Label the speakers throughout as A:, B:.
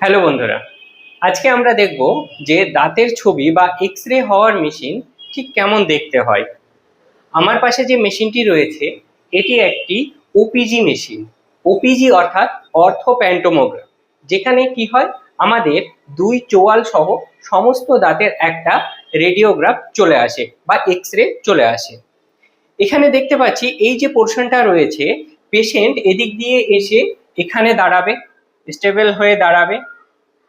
A: Hello বন্ধুরা, আজকে আমরা দেখব যে দাঁতের ছবি বা এক্স রে হওয়ার মেশিন ঠিক কেমন দেখতে হয়। আমার পাশে যে মেশিনটি রয়েছে, এটি একটি ওপিজি মেশিন। ওপিজি অর্থাৎ অর্থ প্যান্টোমোগ্রাফ যেখানে কি হয়, আমাদের দুই চোয়াল সহ সমস্ত দাঁতের একটা রেডিওগ্রাফ চলে আসে বা এক্স রে চলে আসে। এখানে দেখতে পাচ্ছি, এই যে পোর্শনটা রয়েছে, পেশেন্ট এদিক দিয়ে এসে এখানে দাঁড়াবে স্টেবল হয়ে দাঁড়াবে।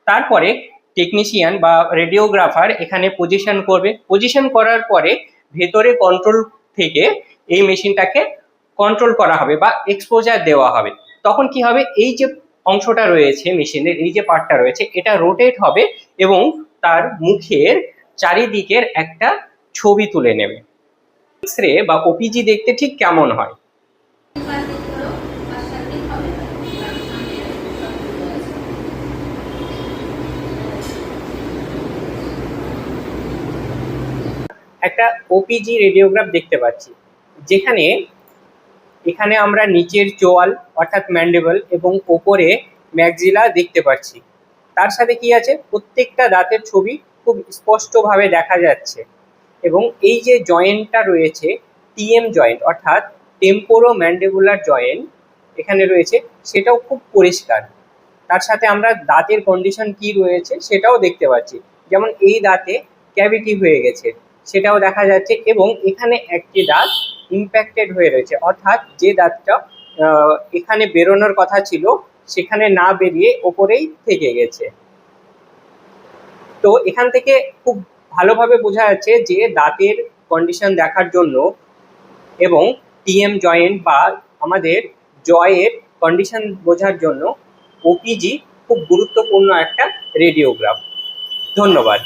A: তারপরে টেকনিশিয়ান বা রেডিওগ্রাফার এখানে পজিশন করবে। পজিশন করার পরে ভেতরে কন্ট্রোল থেকে এই মেশিনটাকে কন্ট্রোল করা হবে বা এক্সপোজার দেওয়া হবে। তখন কি হবে? এই যে অংশটা রয়েছে মেশিনের এই যে পার্টটা রয়েছে, এটা রোটেট হবে এবং তার মুখের চারিদিকের একটা ছবি তুলে নেবে। এক্স রে বা ওপিজি দেখতে ঠিক কেমন হয়? একটা ওপিজি রেডিওগ্রাফ দেখতে পাচ্ছি, যেখানে এখানে আমরা নিচের চোয়াল অর্থাৎ ম্যান্ডেবল এবং ওপরে ম্যাগজিলা দেখতে পাচ্ছি। তার সাথে কি আছে? প্রত্যেকটা দাঁতের ছবি খুব স্পষ্টভাবে দেখা যাচ্ছে এবং এই যে জয়েন্টটা রয়েছে টিএম জয়েন্ট অর্থাৎ টেম্পোরো ম্যান্ডেবুলার জয়েন্ট এখানে রয়েছে, সেটাও খুব পরিষ্কার। তার সাথে আমরা দাঁতের কন্ডিশন কি রয়েছে সেটাও দেখতে পাচ্ছি। যেমন এই দাঁতে ক্যাভিটি হয়ে গেছে। সেটাও দেখা যাচ্ছে এবং এখানে একটি দাঁত ইম্প্যাক্টেড হয়ে রয়েছে। অর্থাৎ যে দাঁতটা এখানে বেরোনোর কথা ছিল, সেখানে না বেরিয়ে ওপরেই থেকে গেছে। তো এখান থেকে খুব ভালোভাবে বোঝা যাচ্ছে যে দাঁতের কন্ডিশন দেখার জন্য এবং টিএম জয়েন্ট বা আমাদের জয়ের কন্ডিশন বোঝার জন্য ওপিজি খুব গুরুত্বপূর্ণ একটা রেডিওগ্রাফ ধন্যবাদ।